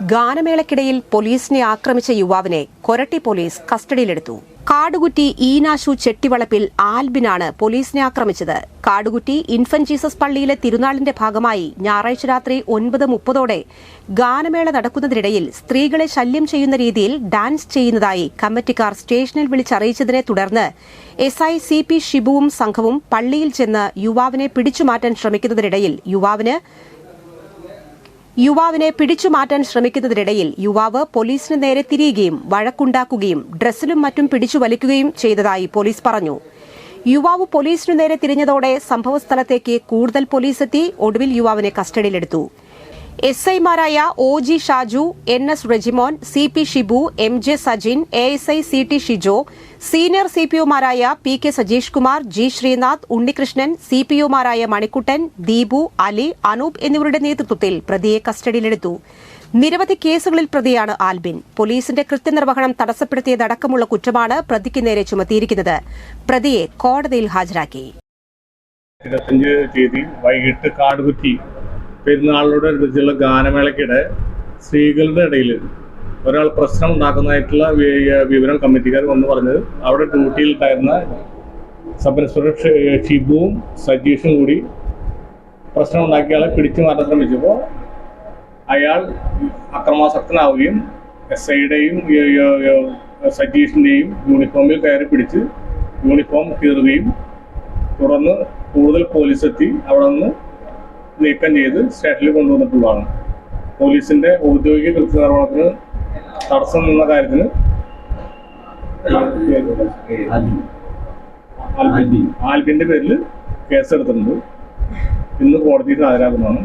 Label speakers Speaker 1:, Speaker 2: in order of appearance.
Speaker 1: ഗാനമേളയ്ക്കിടയിൽ പോലീസിനെ ആക്രമിച്ച യുവാവിനെ കൊരട്ടി പോലീസ് കസ്റ്റഡിയിലെടുത്തു. കാടുകുറ്റി ഈനാശു ചെട്ടിവളപ്പിൽ ആൽബിനാണ് പോലീസിനെ ആക്രമിച്ചത്. കാടുകുറ്റി ഇൻഫന്റ് ജീസസ് പള്ളിയിലെ തിരുനാളിന്റെ ഭാഗമായി ഞായറാഴ്ച രാത്രി ഒൻപത് മുപ്പതോടെ ഗാനമേള നടക്കുന്നതിനിടയിൽ സ്ത്രീകളെ ശല്യം ചെയ്യുന്ന രീതിയിൽ ഡാൻസ് ചെയ്യുന്നതായി കമ്മിറ്റിക്കാർ സ്റ്റേഷനിൽ വിളിച്ചറിയിച്ചതിനെ തുടർന്ന് എസ് ഐ സി പി ഷിബുവും സംഘവും പള്ളിയിൽ ചെന്ന് യുവാവിനെ പിടിച്ചുമാറ്റാൻ ശ്രമിക്കുന്നതിനിടയിൽ യുവാവിന് യുവാവിനെ പിടിച്ചുമാറ്റാൻ ശ്രമിക്കുന്നതിനിടയിൽ യുവാവ് പോലീസിന് നേരെ തിരിയുകയും വഴക്കുണ്ടാക്കുകയും ഡ്രസ്സിലും മറ്റും പിടിച്ചു വലിക്കുകയും ചെയ്തതായി പോലീസ് പറഞ്ഞു. യുവാവ് പോലീസിനു നേരെ തിരിഞ്ഞതോടെ സംഭവസ്ഥലത്തേക്ക് കൂടുതൽ പോലീസ് എത്തി. ഒടുവിൽ യുവാവിനെ കസ്റ്റഡിയിലെടുത്തു. എസ് ഐമാരായ O G Shaju N S Rejimon C P Shibu M J Sajin A S I C T Shijo senior C P ഒമാരായ P K Sajeesh Kumar G Sreenath Unnikrishnan C P ഒമാരായ Manikuttan Deepu Ali Anoop എന്നിവരുടെ നേതൃത്വത്തിൽ പ്രതിയെ കസ്റ്റഡിയിലെടുത്തു. നിരവധി കേസുകളിൽ പ്രതിയാണ് ആൽബിൻ. പോലീസിന്റെ കൃത്യനിർവഹണം തടസ്സപ്പെടുത്തിയതടക്കമുള്ള കുറ്റമാണ് പ്രതിക്ക് നേരെ ചുമത്തിയിരിക്കുന്നത്. പ്രതിയെ കോടതിയിൽ ഹാജരാക്കി.
Speaker 2: ഇരുപത്തഞ്ച് തീയതി വൈകിട്ട് കാടുകുറ്റി പെരുന്നാളിനോടനുബന്ധിച്ചുള്ള ഗാനമേളയ്ക്കിടെ സ്ത്രീകളുടെ ഇടയിൽ ഒരാൾ പ്രശ്നം ഉണ്ടാക്കുന്നതായിട്ടുള്ള വിവരം കമ്മിറ്റിക്കാർ വന്ന് പറഞ്ഞത്. അവിടെ ഡ്യൂട്ടിയിലുണ്ടായിരുന്ന സബ് ഇൻസ്പെക്ടർ ഷിബുവും സജീഷും കൂടി പ്രശ്നം ഉണ്ടാക്കിയ ആളെ പിടിച്ചു മാറ്റാൻ ശ്രമിച്ചപ്പോൾ അയാൾ അക്രമാസക്തനാവുകയും എസ് ഐയുടെയും സജീഷിന്റെയും യൂണിഫോമിൽ കയറി പിടിച്ച് യൂണിഫോം കീറുകയും തുടർന്ന് കൂടുതൽ പോലീസ് എത്തി അവിടെ നിന്ന് നീക്കം ചെയ്ത് സ്റ്റേഷനിൽ കൊണ്ടുവന്നിട്ടുള്ളതാണ്. പോലീസിന്റെ ഔദ്യോഗിക കൃത്യനിർവഹണത്തിന് തടസ്സം നിന്ന കാര്യത്തിന് ആൽബിന്റെ പേരിൽ കേസെടുത്തിട്ടുണ്ട്. ഇന്ന് കോടതിയിൽ ഹാജരാക്കുന്നതാണ്